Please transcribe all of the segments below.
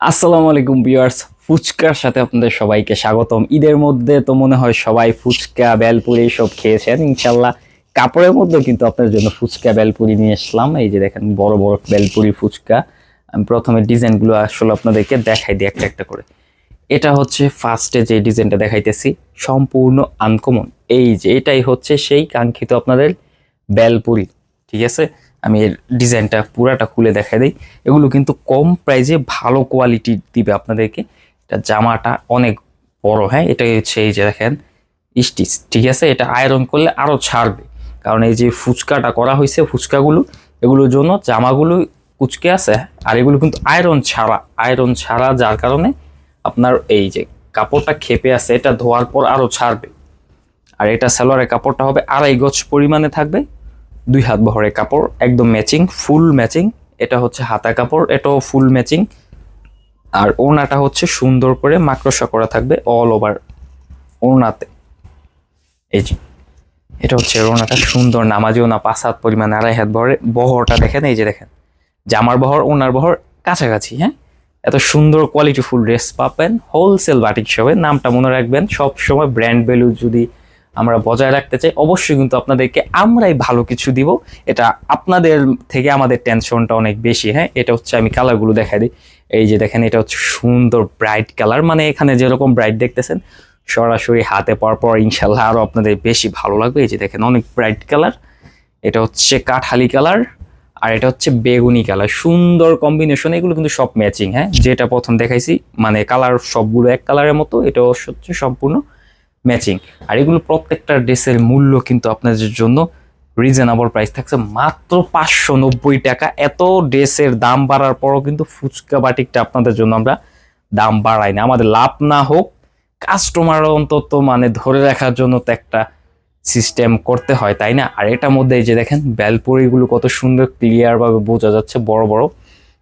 আসসালামু আলাইকুম ভিউয়ার্স, ফুচকার সাথে আপনাদের সবাইকে স্বাগতম। ঈদের মধ্যে তো মনে হয় সবাই ফুচকা, বেলপুরি সব খেয়েছেন, ইনশাল্লাহ। কাপড়ের মধ্যে কিন্তু আপনার জন্য ফুচকা, বেলপুরি নিয়ে আসলাম। এই যে দেখেন, বড় বড় বেলপুরি ফুচকা। আমি প্রথমে ডিজাইনগুলো আসলে আপনাদেরকে দেখাই দিই একটা একটা করে। এটা হচ্ছে ফার্স্টে যে ডিজাইনটা দেখাইতেছি, সম্পূর্ণ আনকমন এই যে এটাই হচ্ছে সেই কাঙ্ক্ষিত আপনাদের বেলপুরি, ঠিক আছে? আমি এর ডিজাইনটা পুরাটা খুলে দেখাই দিই। এগুলো কিন্তু কম প্রাইজে ভালো কোয়ালিটি দিবে আপনাদেরকে। এটা জামাটা অনেক বড় হ্যাঁ? এটাই হচ্ছে এই যে দেখেন স্টিচ ঠিক আছে? এটা আয়রন করলে আরও ছাড়বে। কারণ এই যে ফুচকাটা করা হয়েছে ফুচকাগুলো, এগুলোর জন্য জামাগুলো কুচকে আছে, আর এগুলো কিন্তু আয়রন ছাড়া আয়রন ছাড়া যার কারণে আপনার এই যে কাপড়টা খেপে আছে, এটা ধোয়ার পর আরও ছাড়বে। আর এটা সালোয়ারের কাপড়টা হবে আড়াই গজ পরিমাণে থাকবে। দুই হাত বহরের কাপড়, একদম ম্যাচিং ফুল ম্যাচিং এটা হচ্ছে হাতা কাপড়, এটাও ফুল ম্যাচিং আর ওড়নাটা হচ্ছে সুন্দর করে মাকড়সা করা থাকবে অল ওভার ওড়নাতে। এই যে, এটা হচ্ছে ওড়নাটা সুন্দর, নামাজিও না পাঁচ হাত পরিমাণ আড়াই হাত বহরে, বহরটা দেখেন, এই যে দেখেন। জামার বহর ওনার বহর, কাছাকাছি হ্যাঁ? এত সুন্দর কোয়ালিটি ফুল ড্রেস পাবেন হোলসেল বাটিক শপে নামটা মনে রাখবেন সব সময় ব্র্যান্ড ভ্যালু যদি আমরা বজায় রাখতে চাই। অবশ্যই কিন্তু আপনাদেরকে আমরাই ভালো কিছু দিব। এটা আপনাদের থেকে আমাদের টেনশনটা অনেক বেশি হ্যাঁ? এটা হচ্ছে আমি কালারগুলো দেখা দিই। এই যে দেখেন, এটা হচ্ছে সুন্দর ব্রাইট কালার। মানে এখানে যেরকম ব্রাইট দেখতেছেন, সরাসরি হাতে পাওয়ার পর ইনশাল্লাহ আরও আপনাদের বেশি ভালো লাগবে। এই যে দেখেন, অনেক ব্রাইট কালার। এটা হচ্ছে কাঠালি কালার আর এটা হচ্ছে বেগুনি কালার। সুন্দর কম্বিনেশন, এগুলো কিন্তু সব ম্যাচিং হ্যাঁ? যেটা প্রথম দেখাইছি মানে কালার সবগুলো এক কালারের মতো। এটা হচ্ছে সম্পূর্ণ ম্যাচিং আর এগুলো প্রত্যেকটা ড্রেসের মূল্য কিন্তু আপনাদের জন্য রিজনেবল প্রাইস থাকছে মাত্র পাঁচশো নব্বই টাকা। এত ড্রেসের দাম বাড়ার পরও কিন্তু ফুচকা বাটিকটা আপনাদের জন্য আমরা দাম বাড়াই না। আমাদের লাভ না হোক কাস্টমার অন্তত মানে ধরে রাখার জন্য তো একটা সিস্টেম করতে হয়, তাই না? আর এটার মধ্যে এই যে দেখেন, বেলপুরিগুলো কত সুন্দর ক্লিয়ারভাবে বোঝা যাচ্ছে বড় বড়।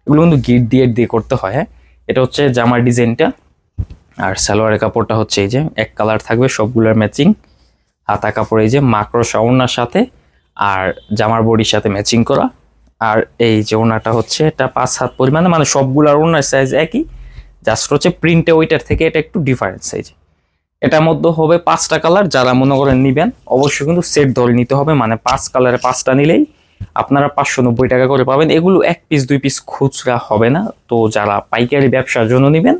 এগুলো কিন্তু গিট দিয়ে দিয়ে করতে হয় হ্যাঁ? এটা হচ্ছে জামার ডিজাইনটা আর সালোয়ারের কাপড়টা হচ্ছে এই যে এক কালার থাকবে, সবগুলোর ম্যাচিং হাতা কাপড় এই যে মাকড়সা ওনার সাথে আর জামার বডির সাথে ম্যাচিং করা। আর এই যে ওনাটা হচ্ছে এটা পাঁচ হাত পরিমাণে মানে সবগুলোর ওনার সাইজ একই। জাস্ট হচ্ছে প্রিন্টে ওইটার থেকে এটা একটু ডিফারেন্ট সাইজ এটার মধ্যে হবে পাঁচটা কালার, যারা মনে করেন নিবেন, অবশ্যই কিন্তু সেট ধরে নিতে হবে। মানে পাঁচ কালারে পাঁচটা নিলেই আপনারা পাঁচশো নব্বই টাকা করে পাবেন। এগুলো এক পিস দুই পিস খুচরা হবে না। তো যারা পাইকারি ব্যবসার জন্য নিবেন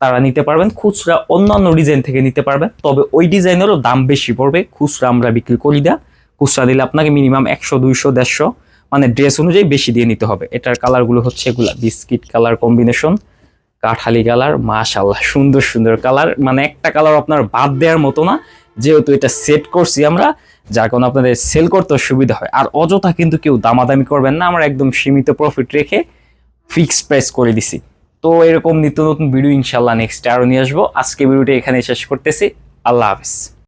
তারা নিতে পারবেন, খুচরা অন্যান্য ডিজাইন থেকে নিতে পারবেন, তবে ওই ডিজাইনেরও দাম বেশি পড়বে, খুচরা আমরা বিক্রি করি না। খুচরা দিলে আপনাকে মিনিমাম একশো, দুইশো, দেড়শো মানে ড্রেস অনুযায়ী বেশি দিয়ে নিতে হবে। এটার কালারগুলো হচ্ছে এগুলা, বিস্কিট কালার কম্বিনেশন কাঠালি কালার মাশাল্লাহ সুন্দর সুন্দর কালার মানে একটা কালার আপনার বাদ দেওয়ার মতো না, যেহেতু এটা সেট করছি আমরা, যার কারণে আপনাদের সেল করতে সুবিধা হয়। আর অযথা কিন্তু কেউ দামাদামি করবেন না, আমরা একদম সীমিত প্রফিট রেখে ফিক্সড প্রাইস করে দিছি। তো এরকম নিত্য নতুন ভিডিও ইনশাল্লাহ নেক্সট আরও নিয়ে আসব। আজকে ভিডিওটি এখানে শেষ করতেছি। আল্লাহ হাফিজ।